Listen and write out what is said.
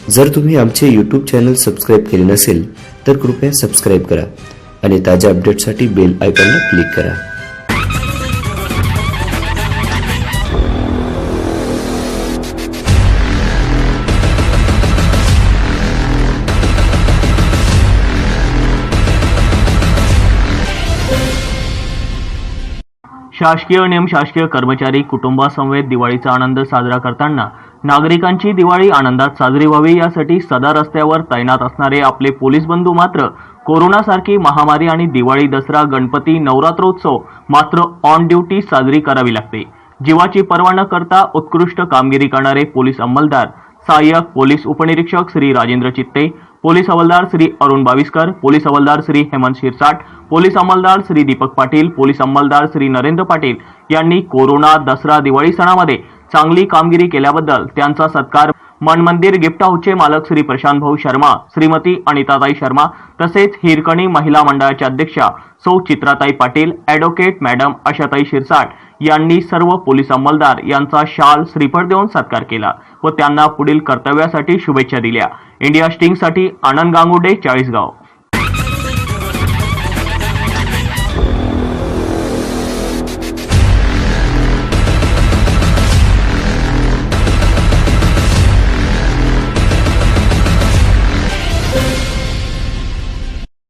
जर तुम्ही आमचे यूट्यूब चॅनल सबस्क्राईब केले नसेल तर कृपया सबस्क्राईब करा आणि ताज्या अपडेटसाठी बेल आयकॉनला क्लिक करा. शासकीय नियम शासकीय कर्मचारी कुटुंबासमवेत दिवाळीचा आनंद साजरा करताना नागरिकांची दिवाळी आनंदात साजरी व्हावी यासाठी सदा रस्त्यावर तैनात असणारे आपले पोलीस बंधू मात्र कोरोनासारखी महामारी आणि दिवाळी दसरा गणपती नवरात्रोत्सव मात्र ऑन ड्युटी साजरी करावी लागते. जीवाची पर्वा न करता उत्कृष्ट कामगिरी करणारे पोलीस अंमलदार सहाय्यक पोलीस उपनिरीक्षक श्री राजेंद्र चित्ते पोलीस हवालदार श्री अरुण बाविस्कर पोलीस हवालदार श्री हेमंत शिरसाट पोलीस अंमलदार श्री दीपक पाटील पोलीस अंमलदार श्री नरेंद्र पाटील यांनी कोरोना दसरा दिवाळी सणामध्ये चांगली कामगिरी केल्याबद्दल त्यांचा सत्कार. मन मंदिर गिफ्ट हाऊसचे मालक श्री प्रशांत भाऊ शर्मा श्रीमती अनिताताई शर्मा तसेच हिरकणी महिला मंडळाच्या अध्यक्षा सौ चित्राताई पाटील ॲडव्होकेट मॅडम आशाताई शिरसाट यांनी सर्व पोलीस अंमलदार यांचा शाल श्रीफळ देऊन सत्कार केला व त्यांना पुढील कर्तव्यासाठी शुभेच्छा दिल्या. इंडिया स्टिंगसाठी आनंद गांगुडे चाळीसगाव.